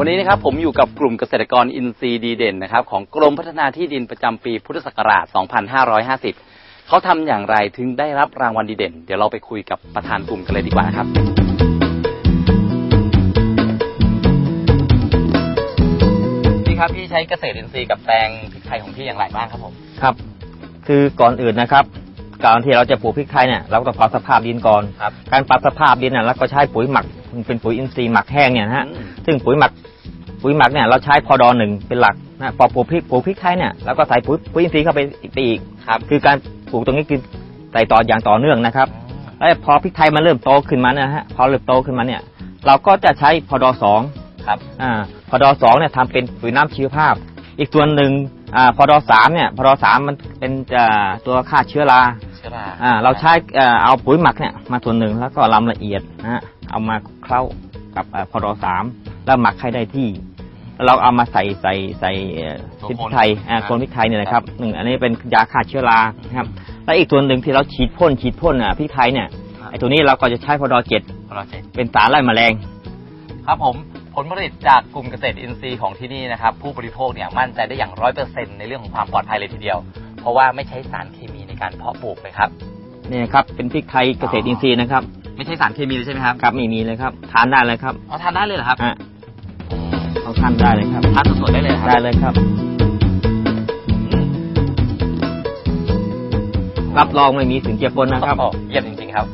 วันนี้นะครับผมอยู่กับกลุ่มเกษตรกรอินทรีย์ดีเด่นนะครับของกรมพัฒนาที่ดินประจำปีพุทธศักราช 2550 เขาทำอย่างไรถึงได้รับรางวัลดีเด่น เดี๋ยวเราไปคุยกับประธานกลุ่มกันเลยดีกว่านะครับ พี่ครับพี่ใช้เกษตรอินทรีย์กับแปลงพริกไทยของพี่อย่างไรบ้างครับผม ครับ คือก่อนอื่นนะครับก่อนที่เราจะปลูกพริกไทยเนี่ยเราก็ต้องปรับสภาพดินก่อน ครับการปรับสภาพดินเนี่ยเราก็ใช้ปุ๋ยหมักเป็นปุ๋ยอินทรีย์หมักแห้งเนี่ยนะฮะอืมซึ่งปุ๋ยหมัก ปุ๋ยหมักเนี่ยเราใช้พอดอหนึ่งเป็นหลักนะพอปลูกพริกปลูกพริกไทยเนี่ยเราก็ใส่ปุ๋ยปุ๋ยอินทรีย์เข้าไปอีกไปอีกครับคือการปลูกตรงนี้คือใส่ต่ออย่างต่อเนื่องนะครับแล้วพอพริกไทยมันเริ่มโตขึ้นมาเนี่ยนะฮะพอเริ่มโตขึ้นมาเนี่ยเราก็จะใช้พอดอสองครับอ่าพอดอสองเนี่ยทำเป็นปุ๋ยน้ำชีวภาพ อีกส่วนหนึ่งอ่าพอดอสามเนี่ยพอดอสามมันเป็นอ่าตัวฆ่าเชื้อราเชื้อราอ่าเราใช้เอ่อเอาปุ๋ยหมักเนี่ยมาส่วนหนึ่งแล้วก็ลำละเอียดนะฮะเอามาเคล้ากับเอ่อพอดอสามแล้วหมักให้ได้ที่แล้ว เราเอามาใส่ใส่ใส่เอ่อพริกไทยอ่าโคนพริกไทยเนี่ยนะครับหนึ่งอันนี้เป็นยาฆ่าเชื้อรานะครับแล้วอีกส่วนหนึ่งที่เราฉีดพ่นฉีดพ่นอะพริกไทยเนี่ยไอ้ตัวนี้เราก็จะใช้พอดอเจ็ดพอเราเจ็ดเป็นสารไล่แมลง ครับผมผลผลิตจากกลุ่มเกษตรอินทรีย์ของที่นี่นะครับ ผู้บริโภคเนี่ยมั่นใจได้อย่างร้อยเปอร์เซ็นในเรื่องของความปลอดภัยเลยทีเดียว เพราะว่าไม่ใช้สารเคมีในการเพาะปลูกเลยครับเนี่ยครับเป็นพริกไทยเกษตรอินทรีย์นะครับไม่ใช่สารเคมีเลยใช่ไหมครับครับไม่มีเลยครับทานได้เลยครับเอาทานได้เลยเหรอครับอะเอา ทานได้เลยครับทานสดๆได้เลยเหรอคได้รับเลยครับ รับรองไม่มีสิ่งเจือปนนะครับโอ้เยี่ยมจริงๆครับ